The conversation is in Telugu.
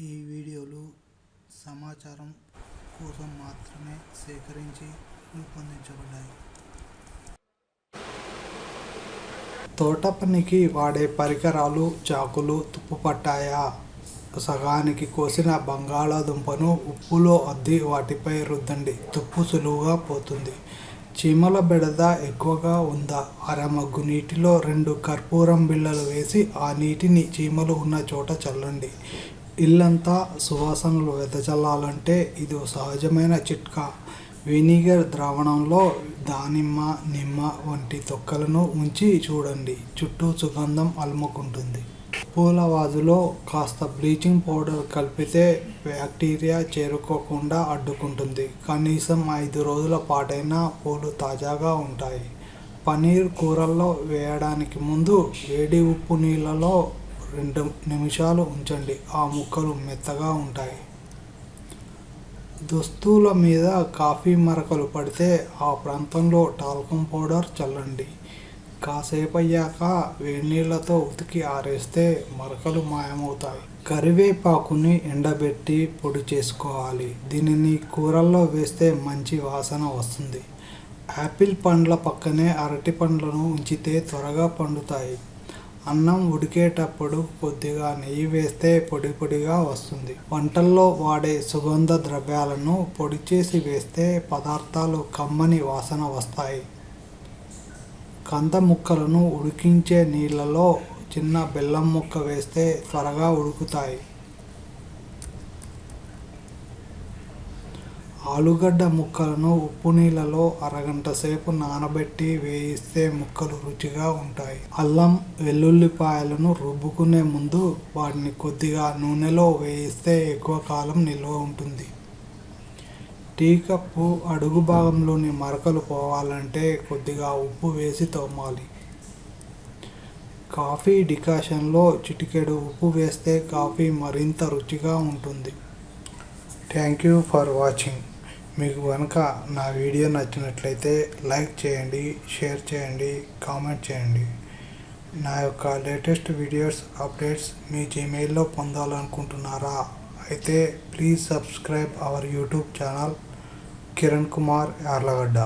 ఈ వీడియోలు సమాచారం కోసం మాత్రమే సేకరించి రూపొందించబడ్డాయి. తోట పనికి వాడే పరికరాలు చాకులు తుప్పుపట్టాయా సగానికి కోసిన బంగాళాదుంపను ఉప్పులో అద్ది వాటిపై రుద్దండి. తుప్పు సులువుగా పోతుంది. చీమల బెడద ఎక్కువగా ఉందా? అరమగ్గు నీటిలో రెండు కర్పూరం బిళ్ళలు వేసి ఆ నీటిని చీమలు ఉన్న చోట చల్లండి. ఇల్లంతా సువాసనలు వెదజల్లాలంటే ఇది సహజమైన చిట్కా. వెనిగర్ ద్రావణంలో దానిమ్మ నిమ్మ వంటి తొక్కలను ఉంచి చూడండి. చుట్టూ సుగంధం అలుముకుంటుంది. పూల వాజులో కాస్త బ్లీచింగ్ పౌడర్ కలిపితే బ్యాక్టీరియా చేరుకోకుండా అడ్డుకుంటుంది. కనీసం ఐదు రోజుల పాటైనా పూలు తాజాగా ఉంటాయి. పన్నీర్ కూరల్లో వేయడానికి ముందు వేడి ఉప్పు నీళ్ళలో రెండు నిమిషాలు ఉంచండి. ఆ ముక్కలు మెత్తగా ఉంటాయి. దుస్తుల మీద కాఫీ మరకలు పడితే ఆ ప్రాంతంలో టాల్కమ్ పౌడర్ చల్లండి. కాసేపు అయ్యాక వేడినీళ్ళతో ఉతికి ఆరేస్తే మరకలు మాయమవుతాయి. కరివేపాకుని ఎండబెట్టి పొడి చేసుకోవాలి. దీనిని కూరల్లో వేస్తే మంచి వాసన వస్తుంది. యాపిల్ పండ్ల పక్కనే అరటి పండ్లను ఉంచితే త్వరగా పండుతాయి. అన్నం ఉడికేటప్పుడు కొద్దిగా నెయ్యి వేస్తే పొడి పొడిగా వస్తుంది. వంటల్లో వాడే సుగంధ ద్రవ్యాలను పొడి చేసి వేస్తే పదార్థాలు కమ్మని వాసన వస్తాయి. కంద ముక్కలను ఉడికించే నీళ్ళలో చిన్న బెల్లం ముక్క వేస్తే త్వరగా ఉడుకుతాయి. ఆలుగడ్డ ముక్కలను ఉప్పు నీళ్ళలో అరగంట సేపు నానబెట్టి వేయిస్తే ముక్కలు రుచిగా ఉంటాయి. అల్లం వెల్లుల్లిపాయలను రుబ్బుకునే ముందు వాటిని కొద్దిగా నూనెలో వేయిస్తే ఎక్కువ కాలం నిల్వ ఉంటుంది. టీ కప్పు అడుగు భాగంలోని మరకలు పోవాలంటే కొద్దిగా ఉప్పు వేసి తోమాలి. కాఫీ డికాషన్లో చిటికెడు ఉప్పు వేస్తే కాఫీ మరింత రుచిగా ఉంటుంది. Thank you for watching. మీకు కనుక నా వీడియో నచ్చినట్లయితే లైక్ చేయండి షేర్ చేయండి కామెంట్ చేయండి. నా యొక్క లేటెస్ట్ వీడియోస్ అప్డేట్స్ మీ జీమెయిల్లో పొందాలనుకుంటున్నారా? అయితే please subscribe our YouTube channel Kiran Kumar Yarlagadda.